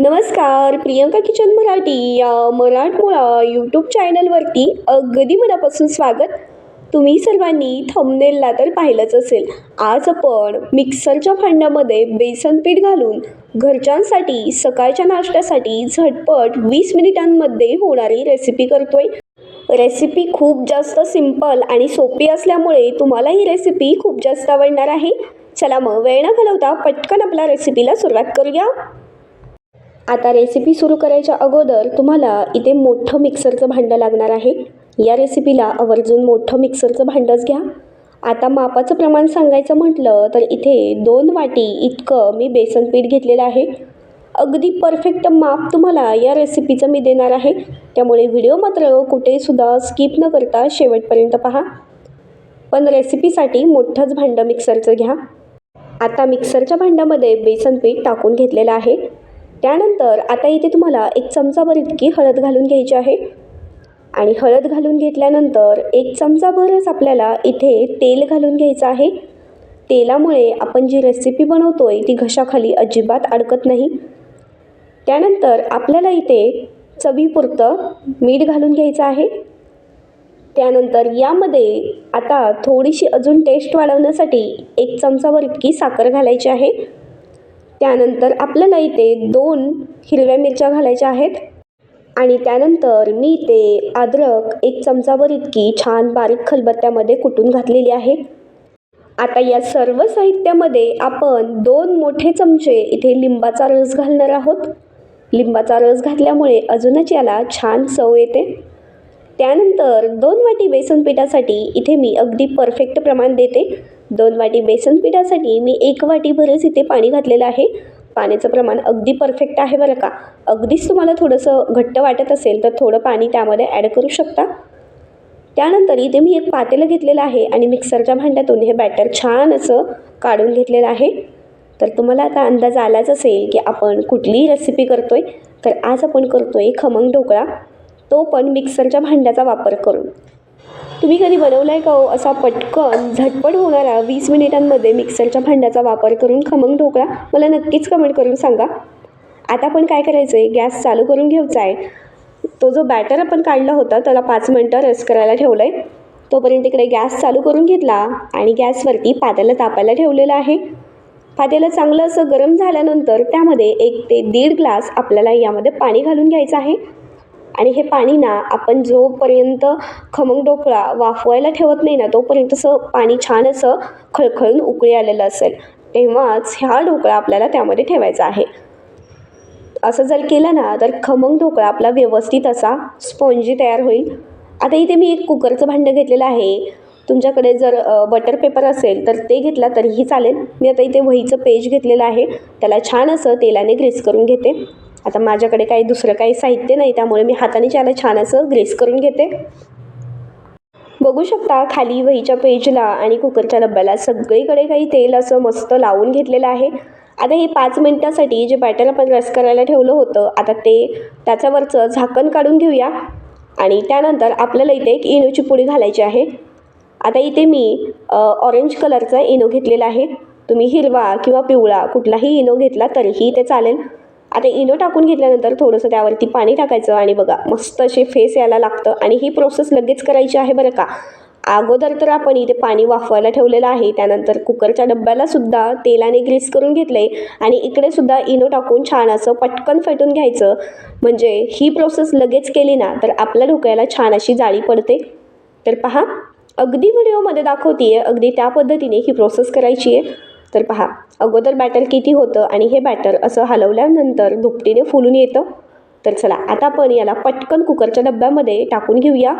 नमस्कार प्रियंका किचन मराठी या मराठमोळा यूट्यूब चॅनलवरती अगदी मनापासून स्वागत. तुम्ही सर्वांनी थंबनेलला तर पाहिलंच असेल. आज आपण मिक्सरच्या भांड्यामध्ये बेसन पीठ घालून घरच्यांसाठी सकाळच्या नाश्त्यासाठी झटपट वीस मिनिटांमध्ये होणारी रेसिपी करतोय. रेसिपी खूप जास्त सिंपल आणि सोपी असल्यामुळे तुम्हाला ही रेसिपी खूप जास्त आवडणार आहे. चला मग वेळ न घालवता पटकन आपल्या रेसिपीला सुरुवात करूया. आता रेसिपी सुरू करायच्या अगोदर तुम्हाला इथे मोठं मिक्सरचं भांडं लागणार आहे. या रेसिपीला आवर्जून मोठं मिक्सरचं भांडंच घ्या. आता मापाचं प्रमाण सांगायचं म्हटलं तर इथे दोन वाटी इतकं मी बेसन पीठ घेतलेलं आहे. अगदी परफेक्ट माप तुम्हाला या रेसिपीचं मी देणार आहे. त्यामुळे व्हिडिओ मात्र कुठेसुद्धा स्किप न करता शेवटपर्यंत पहा. पण रेसिपीसाठी मोठंच भांडं मिक्सरचं घ्या. आता मिक्सरच्या भांड्यामध्ये बेसन पीठ टाकून घेतलेलं आहे. त्यानंतर आता इथे तुम्हाला एक चमचाभर इतकी हळद घालून घ्यायची आहे. आणि हळद घालून घेतल्यानंतर एक चमचाभरच आपल्याला इथे तेल घालून घ्यायचं आहे. तेलामुळे आपण जी रेसिपी बनवतो आहे ती घशाखाली अजिबात अडकत नाही. त्यानंतर आपल्याला इथे चवीपुरतं मीठ घालून घ्यायचं आहे. त्यानंतर यामध्ये आता थोडीशी अजून टेस्ट वाढवण्यासाठी एक चमचाभर इतकी साखर घालायची आहे. त्यानंतर आपल्याला इथे दोन हिरव्या मिरच्या घालायच्या आहेत. आणि त्यानंतर मी ते अद्रक एक चमचाभर इतकी छान बारीक खलबत्त्यामध्ये कुटून घातलेली आहे. आता या सर्व साहित्यामध्ये आपण दोन मोठे चमचे इथे लिंबाचा रस घालणार आहोत. लिंबाचा रस घातल्यामुळे अजूनच याला छान चव येते. त्यानंतर दोन वाटी बेसन पिठासाठी इथे मी अगदी परफेक्ट प्रमाण देते. दोन वाटी बेसन पिठासाठी मी एक वाटी भरच इथे पाणी घातलेलं आहे. पाण्याचं प्रमाण अगदी परफेक्ट आहे बरं का. अगदीच तुम्हाला थोडंसं घट्ट वाटत असेल तर थोडं पाणी त्यामध्ये ॲड करू शकता. त्यानंतर इथे मी एक पातेलं घेतलेलं आहे आणि मिक्सरच्या भांड्यातून हे बॅटर छान असं काढून घेतलेलं आहे. तर तुम्हाला आता अंदाज आलाच असेल की आपण कुठलीही रेसिपी करतो आहे तर आज आपण करतो आहे खमंग ढोकळा. तो पण मिक्सरच्या भांड्याचा वापर करून. तुम्ही कधी बनवला आहे का हो? असा पटकन झटपट होणारा वीस मिनिटांमध्ये मिक्सरच्या भांड्याचा वापर करून खमंग ढोकळा मला नक्कीच कमेंट करून सांगा. आता आपण काय करायचं आहे गॅस चालू करून घ्यायचा आहे तो जो बॅटर आपण काढला होता त्याला पाच मिनटं रस करायला ठेवलं आहे तोपर्यंत इकडे गॅस चालू करून घेतला आणि गॅसवरती पात्याला तापायला ठेवलेलं आहे. पातेलं चांगलं असं गरम झाल्यानंतर त्यामध्ये एक ते दीड ग्लास आपल्याला यामध्ये पाणी घालून घ्यायचं आहे. आणि हे पाणी ना आपण जोपर्यंत खमंग ढोकळा वाफवायला ठेवत नाही ना तोपर्यंत असं पाणी छान असं खळखळून उकळी आलेलं असेल. तेव्हाच ह्या ढोकळा आपल्याला त्यामध्ये ठेवायचा आहे. असं जर केलं ना तर खमंग ढोकळा आपला व्यवस्थित असा स्पॉन्जी तयार होईल. आता इथे मी एक कुकरचं भांडं घेतलेलं आहे. तुमच्याकडे जर बटर पेपर असेल तर ते घेतला तरीही चालेल. मी आता इथे वहीचं पेज घेतलेलं आहे. त्याला छान असं तेलाने ग्रीस करून घेते. आता माझ्याकडे काही दुसरं काही साहित्य नाही त्यामुळे मी हाताने त्याला छान असं ग्रेस करून घेते. बघू शकता खाली वहीच्या पेजला आणि कुकरच्या डब्याला सगळीकडे काही तेल असं मस्त लावून घेतलेलं आहे. आता हे पाच मिनटासाठी जे बॅटर आपण रस करायला ठेवलं होतं आता ते त्याच्यावरचं झाकण काढून घेऊया. आणि त्यानंतर आपल्याला इथे एक इनोची पुडी घालायची आहे. आता इथे मी ऑरेंज कलरचा इनो घेतलेला आहे. तुम्ही हिरवा किंवा पिवळा कुठलाही इनो घेतला तरीही ते चालेल. आता इनो टाकून घेतल्यानंतर थोडंसं त्यावरती पाणी टाकायचं आणि बघा मस्त असे फेस यायला लागतं. आणि ही प्रोसेस लगेच करायची आहे बरं का. अगोदर तर आपण इथे पाणी वाफवायला ठेवलेलं आहे. त्यानंतर कुकरच्या डब्याला सुद्धा तेलाने ग्रीस करून घेतलं आहे आणि इकडे सुद्धा इनो टाकून छान असं पटकन फेटून घ्यायचं. म्हणजे ही प्रोसेस लगेच केली ना तर आपल्या डोक्याला छान अशी जाळी पडते. तर पहा अगदी व्हिडिओमध्ये दाखवते आहे अगदी त्या पद्धतीने ही प्रोसेस करायची आहे तर पहा अगोदर बॅटर किती होतं आणि हे बॅटर असं हलवल्यानंतर दुपटीने फुलून येतं? तर चला आता आपण याला पटकन कुकरच्या डब्यामध्ये टाकून घेऊया.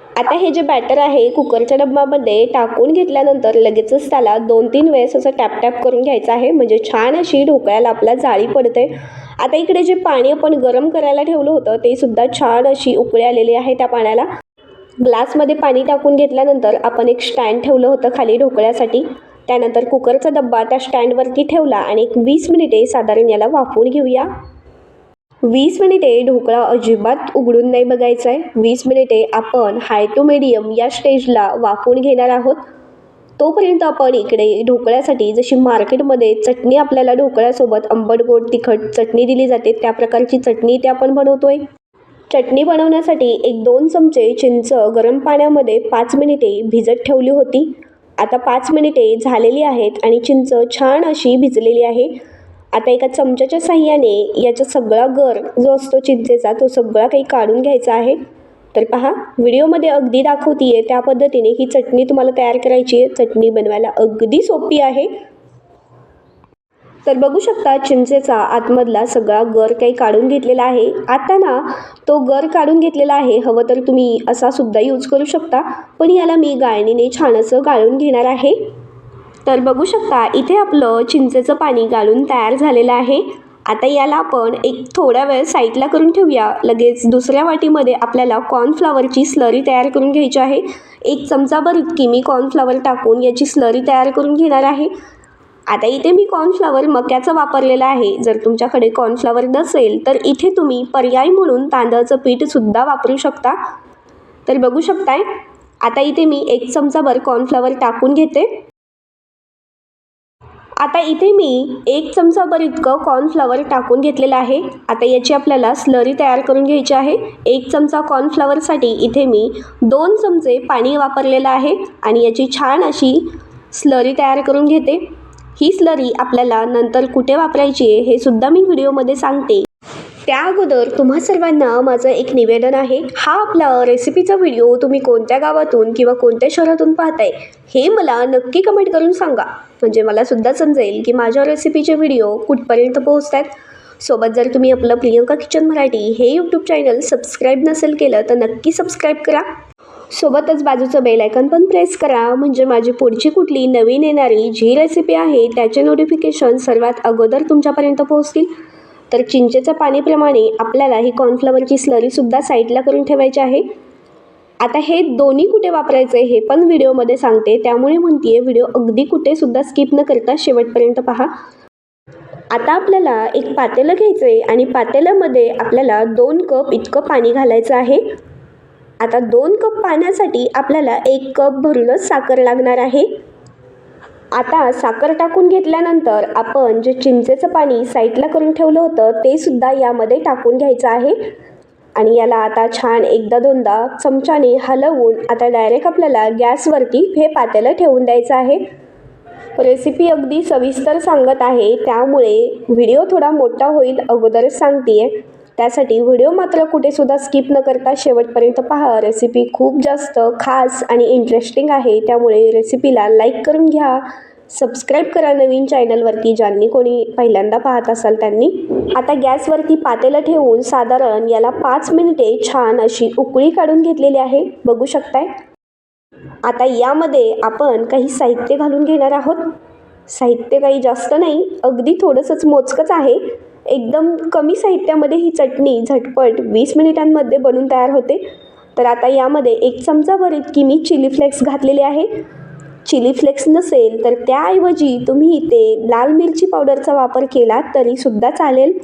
आता हे जे बॅटर आहे कुकरच्या डब्यामध्ये टाकून घेतल्यानंतर लगेचच त्याला दोन तीन वेळेस असं टॅप टॅप करून घ्यायचं आहे. म्हणजे छान अशी ढोकळ्याला आपल्या जाळी पडते. आता इकडे जे पाणी आपण गरम करायला ठेवलं होतं ते सुद्धा छान अशी उकळी आलेली आहे त्या पाण्याला. ग्लासमध्ये पाणी टाकून घेतल्यानंतर आपण एक स्टँड ठेवलं होतं खाली ढोकळ्यासाठी त्यानंतर कुकरचा डब्बा त्या स्टँडवरती ठेवला आणि एक वीस मिनिटे साधारण याला वाफवून घेऊया. वीस मिनिटे ढोकळा अजिबात उघडून नाही बघायचा आहे वीस मिनिटे आपण हाय टू मिडियम या स्टेजला वाफवून घेणार आहोत. तोपर्यंत आपण इकडे ढोकळ्यासाठी जशी मार्केटमध्ये चटणी आपल्याला ढोकळ्यासोबत आंबट गोड तिखट चटणी दिली जाते त्या प्रकारची चटणी ते आपण बनवतोय. चटणी बनवण्यासाठी एक दोन चमचे चिंच गरम पाण्यामध्ये पाच मिनिटे भिजत ठेवली होती. आता पाच मिनिटे झालेली आहेत आणि चिंच छान अशी भिजलेली आहे. आता एका चमच्याच्या साह्याने याचा सगळा गर जो असतो चिंचेचा तो सगळा काही काढून घ्यायचा आहे. तर पहा व्हिडिओमध्ये अगदी दाखवतीये त्या पद्धतीने ही चटणी तुम्हाला तयार करायची आहे. चटणी बनवायला अगदी सोपी आहे. तर बघू शकता चिंचेचा आतमधला सगळा गर काही काढून घेतलेला आहे. आता ना तो गर काढून घेतलेला आहे. हवं तर तुम्ही असा सुद्धा यूज करू शकता. पण याला मी गाळणीने छान असं गाळून घेणार आहे. तर बघू शकता इथे आपलं चिंचेचं पाणी गाळून तयार झालेलं आहे. आता याला आपण एक थोड्या वेळ साईडला करून ठेवूया. लगेच दुसऱ्या वाटीमध्ये आपल्याला कॉर्नफ्लावरची स्लरी तयार करून घ्यायची आहे. एक चमचाभर इतकी मी कॉर्नफ्लावर टाकून याची स्लरी तयार करून घेणार आहे. आता इथे मी कॉर्नफ्लॉवर मक्याचं वापरलेलं आहे. जर तुमच्याकडे कॉर्नफ्लॉवर नसेल तर इथे तुम्ही पर्याय म्हणून तांदळाचं पीठसुद्धा वापरू शकता. तर बघू शकताय आता इथे मी एक चमचाभर कॉर्नफ्लॉवर टाकून घेते. आता इथे मी एक चमचाभर इतकं कॉर्नफ्लॉवर टाकून घेतलेलं आहे. आता याची आपल्याला स्लरी तयार करून घ्यायची आहे. एक चमचा कॉर्नफ्लॉवरसाठी इथे मी दोन चमचे पाणी वापरलेलं आहे आणि याची छान अशी स्लरी तयार करून घेते. ही स्लरी आपल्याला नंतर कुठे वापरायची आहे हे सुद्धा मी व्हिडिओमध्ये सांगते. त्या अगोदर तुम्हा सर्वांना माझं एक निवेदन आहे हा आपला रेसिपीचा व्हिडिओ तुम्ही कोणत्या गावातून किंवा कोणत्या शहरातून पाहताय हे मला नक्की कमेंट करून सांगा. म्हणजे मला सुद्धा समजेल की माझ्या रेसिपीचे व्हिडिओ कुठपर्यंत पोहोचत आहेत सोबत जर तुम्ही आपलं प्रियंका किचन मराठी हे यूट्यूब चॅनल सबस्क्राईब नसेल केलं तर नक्की सबस्क्राईब करा. सोबतच बाजूचं बेल आयकन पण प्रेस करा. म्हणजे माझी पुढची कुठली नवीन येणारी जी रेसिपी आहे त्याचे नोटिफिकेशन सर्वात अगोदर तुमच्यापर्यंत पोहोचतील. तर चिंचेच्या पाणीप्रमाणे आपल्याला ही कॉर्नफ्लॉवरची स्लरीसुद्धा साईडला करून ठेवायची आहे. आता हे दोन्ही कुठे वापरायचे हे पण व्हिडिओमध्ये सांगते. त्यामुळे म्हणते व्हिडिओ अगदी कुठेसुद्धा स्किप न करता शेवटपर्यंत पहा. आता आपल्याला एक पातेलं घ्यायचं आहे आणि पातेल्यामध्ये आपल्याला दोन कप इतकं पाणी घालायचं आहे. आता दोन कप पाण्यासाठी आपल्याला एक कप भरूनच साखर लागणार आहे. आता साखर टाकून घेतल्यानंतर आपण जे चिंचेचं पाणी साईडला करून ठेवलं होतं ते सुद्धा यामध्ये टाकून घ्यायचं आहे. आणि याला आता छान एकदा दोनदा चमच्याने हलवून आता डायरेक्ट आपल्याला गॅसवरती हे पातेलं ठेवून द्यायचं आहे. रेसिपी अगदी सविस्तर सांगत आहे त्यामुळे व्हिडिओ थोडा मोठा होईल अगोदरच सांगते आहे त्यासाठी व्हिडिओ मात्र कुठेसुद्धा स्किप न करता शेवटपर्यंत पहा. रेसिपी खूप जास्त खास आणि इंटरेस्टिंग आहे. त्यामुळे रेसिपीला लाईक करून घ्या. सबस्क्राईब करा नवीन चॅनलवरती ज्यांनी कोणी पहिल्यांदा पाहत असाल त्यांनी. आता गॅसवरती पातेलं ठेवून साधारण याला पाच मिनिटे छान अशी उकळी काढून घेतलेली आहे. बघू शकताय? आता यामध्ये आपण काही साहित्य घालून घेणार आहोत. साहित्य काही जास्त नाही अगदी थोडंसंच मोजकंच आहे. एकदम कमी साहित्यामध्ये ही चटणी झटपट वीस मिनिटांमध्ये बनून तयार होते. तर आता यामध्ये एक चमचाभर इतकी मी चिली फ्लेक्स घातलेले आहे. चिली फ्लेक्स नसेल तर त्याऐवजी तुम्ही इथे लाल मिरची पावडरचा वापर केला तरीसुद्धा चालेल.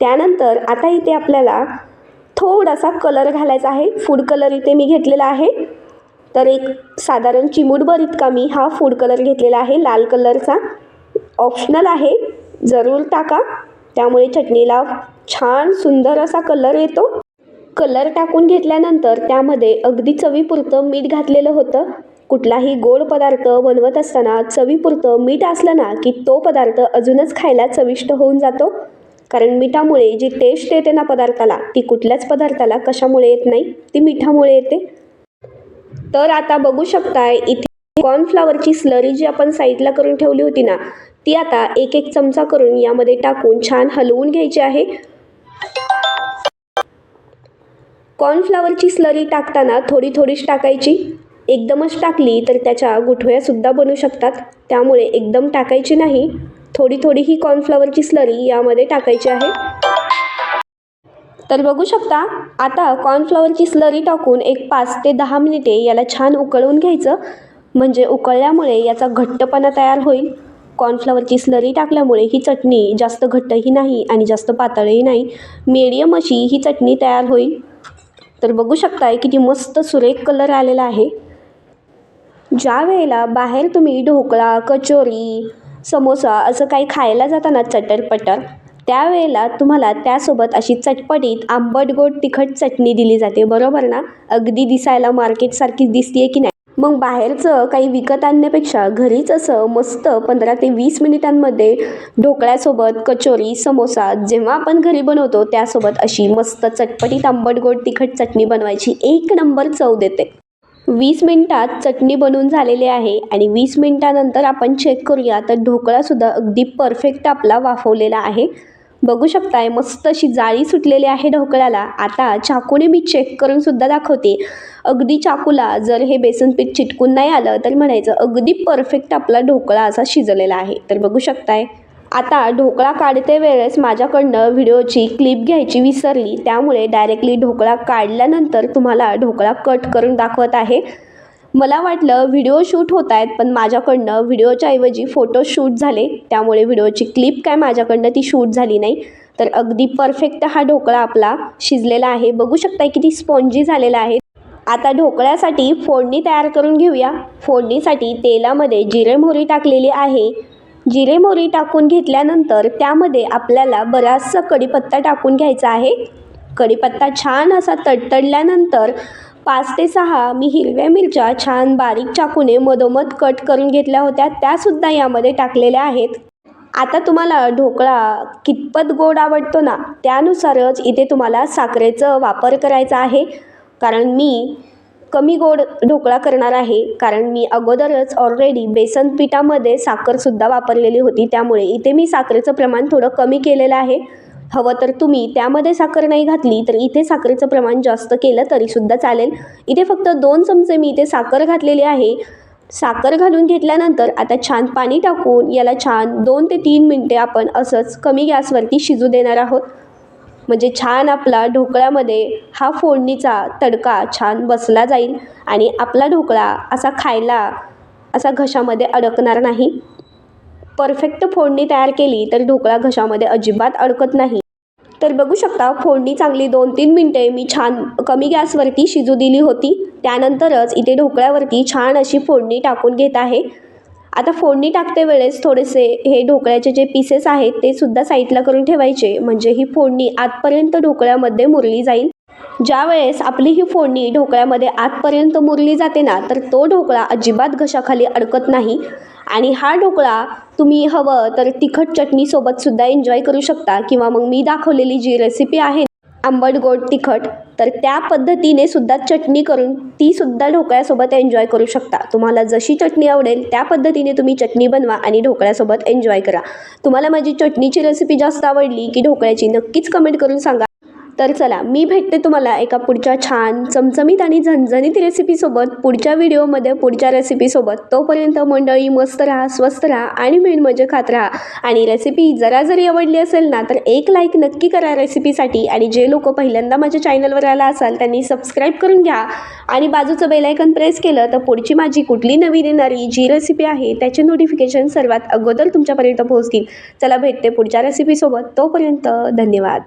त्यानंतर आता इथे आपल्याला थोडासा कलर घालायचा आहे. फूड कलर इथे मी घेतलेला आहे. तर एक साधारण चिमूटभर इतका मी हा फूड कलर घेतलेला आहे. लाल कलरचा. ऑप्शनल आहे. जरूर टाका. त्यामुळे चटणीला छान सुंदर असा कलर येतो. कलर टाकून घेतल्यानंतर त्यामध्ये अगदी चवीपुरतं मीठ घातलेलं होतं. कुठलाही गोड पदार्थ बनवत असताना चवीपुरतं मीठ असलं ना की तो पदार्थ अजूनच खायला चविष्ट होऊन जातो. कारण मिठामुळे जी टेस्ट येते ना पदार्थाला ती कुठल्याच पदार्थाला कशामुळे येत नाही ती मिठामुळे येते. तर आता बघू शकताय इथे कॉर्नफ्लावरची स्लरी जी आपण साईडला करून ठेवली होती ना ती आता एक एक चमचा करून यामध्ये टाकून छान हलवून घ्यायची आहे. कॉर्नफ्लावरची स्लरी टाकताना थोडी थोडीच टाकायची. एकदमच टाकली तर त्याच्या गुठळ्यासुद्धा बनू शकतात. त्यामुळे एकदम टाकायची नाही. थोडी थोडी ही कॉर्नफ्लावरची स्लरी यामध्ये टाकायची आहे. तर बघू शकता आता कॉर्नफ्लॉवरची स्लरी टाकून एक पाच ते दहा मिनिटे याला छान उकळवून घ्यायचं. म्हणजे उकळल्यामुळे याचा घट्टपणा तयार होईल. कॉर्नफ्लॉवरची स्लरी टाकल्यामुळे ही चटणी जास्त घट्टही नाही आणि जास्त पातळही नाही. मीडियम अशी ही चटणी तयार होईल. तर बघू शकताय किती मस्त सुरेख कलर आलेला आहे. ज्या वेळेला बाहेर तुम्ही ढोकळा कचोरी समोसा असं काही खायला जाताना चटरपटर त्यावेळेला तुम्हाला त्यासोबत अशी चटपटीत आंबट गोड तिखट चटणी दिली जाते. बरोबर ना? अगदी दिसायला मार्केटसारखीच दिसते की नाही? मग बाहेरचं काही विकत आणण्यापेक्षा घरीच असं मस्त पंधरा ते वीस मिनिटांमध्ये ढोकळ्यासोबत कचोरी समोसा जेव्हा आपण घरी बनवतो त्यासोबत अशी मस्त चटपटीत आंबट गोड तिखट चटणी बनवायची एक नंबर चव देते. वीस मिनिटात चटणी बनवून झालेली आहे आणि वीस मिनिटानंतर आपण चेक करूया तर ढोकळासुद्धा अगदी परफेक्ट आपला वाफवलेला आहे. बघू शकताय मस्त अशी जाळी सुटलेली आहे ढोकळ्याला आता चाकूने मी चेक करून सुद्धा दाखवते. अगदी चाकूला जर हे बेसन पीठ चिटकून नाही आलं तर म्हणायचं अगदी परफेक्ट आपला ढोकळा असा शिजलेला आहे. तर बघू शकताय. आता ढोकळा काढते वेळेस माझ्याकडनं व्हिडिओची क्लिप घ्यायची विसरली. त्यामुळे डायरेक्टली ढोकळा काढल्यानंतर तुम्हाला ढोकळा कट करून दाखवत आहे. मला वाटलं व्हिडिओ शूट होत आहेत पण माझ्याकडनं व्हिडिओच्या ऐवजी फोटो शूट झाले. त्यामुळे व्हिडिओची क्लिप काय माझ्याकडनं ती शूट झाली नाही. तर अगदी परफेक्ट हा ढोकळा आपला शिजलेला आहे. बघू शकताय किती स्पॉन्जी झालेला आहे. आता ढोकळ्यासाठी फोडणी तयार करून घेऊया. फोडणीसाठी तेलामध्ये जिरे मोहरी टाकलेली आहे. जिरे मोहरी टाकून घेतल्यानंतर त्यामध्ये आपल्याला बराचसा कढीपत्ता टाकून घ्यायचा आहे. कढीपत्ता छान असा तडतडल्यानंतर पाच ते सहा मी हिरव्या मिरच्या छान बारीक चाकूने मधोमध कट करून घेतल्या होत्या त्यासुद्धा यामध्ये टाकलेल्या आहेत. आता तुम्हाला ढोकळा कितपत गोड आवडतो ना त्यानुसारच इथे तुम्हाला साखरेचं वापर करायचा आहे. कारण मी कमी गोड ढोकळा करणार आहे कारण मी अगोदरच ऑलरेडी बेसन पिठामध्ये साखरसुद्धा वापरलेली होती त्यामुळे इथे मी साखरेचं प्रमाण थोडं कमी केलेलं आहे. हवं तर तुम्ही त्यामध्ये साखर नाही घातली तर इथे साखरेचं प्रमाण जास्त केलं तरीसुद्धा चालेल. इथे फक्त दोन चमचे मी इथे साखर घातलेली आहे. साखर घालून घेतल्यानंतर आता छान पाणी टाकून याला छान दोन ते तीन मिनटे आपण असंच कमी गॅसवरती शिजू देणार आहोत. म्हणजे छान आपला ढोकळ्यामध्ये हा फोडणीचा तडका छान बसला जाईल आणि आपला ढोकळा असा खायला असा घशामध्ये अडकणार नाही. परफेक्ट फोडणी तयार केली तर ढोकळा घशामध्ये अजिबात अडकत नाही. तर बघू शकता फोडणी चांगली दोन तीन मिनटे मी छान कमी गॅसवरती शिजू दिली होती. त्यानंतरच इथे ढोकळ्यावरती छान अशी फोडणी टाकून घेत आहे. आता फोडणी टाकते वेळेस थोडेसे हे ढोकळ्याचे जे पीसेस आहेत ते सुद्धा साईडला करून ठेवायचे. म्हणजे ही फोडणी आतपर्यंत ढोकळ्यामध्ये मुरली जाईल. ज्या वेळेस आपली ही फोडणी ढोकळ्यामध्ये आतपर्यंत मुरली जाते ना तर तो ढोकळा अजिबात घशाखाली अडकत नाही. आणि हा ढोकळा तुम्ही हवं तर तिखट चटणीसोबत सुद्धा एन्जॉय करू शकता. किंवा मग मी दाखवलेली जी रेसिपी आहे आंबट गोड तिखट तर त्या पद्धतीने सुद्धा चटणी करून ती सुद्धा ढोकळ्यासोबत एन्जॉय करू शकता. तुम्हाला जशी चटणी आवडेल त्या पद्धतीने तुम्ही चटणी बनवा आणि ढोकळ्यासोबत एन्जॉय करा. तुम्हाला माझी चटणीची रेसिपी जास्त आवडली की ढोकळ्याची नक्कीच कमेंट करून सांगा. तर चला मी भेटते तुम्हाला एका पुढच्या छान चमचमीत आणि झणझणीत रेसिपीसोबत पुढच्या व्हिडिओमध्ये पुढच्या रेसिपीसोबत तोपर्यंत मंडळी मस्त राहा स्वस्त राहा आणि मेन म्हणजे खात राहा. आणि रेसिपी जरा जरी आवडली असेल ना तर एक लाईक नक्की करा रेसिपीसाठी आणि जे लोक पहिल्यांदा माझ्या चॅनलवर आला असाल त्यांनी सबस्क्राईब करून घ्या. आणि बाजूचं बेलायकन प्रेस केलं तर पुढची माझी कुठली नवीन येणारी जी रेसिपी आहे त्याचे नोटिफिकेशन सर्वात अगोदर तुमच्यापर्यंत पोहोचतील. चला भेटते पुढच्या रेसिपीसोबत तोपर्यंत धन्यवाद.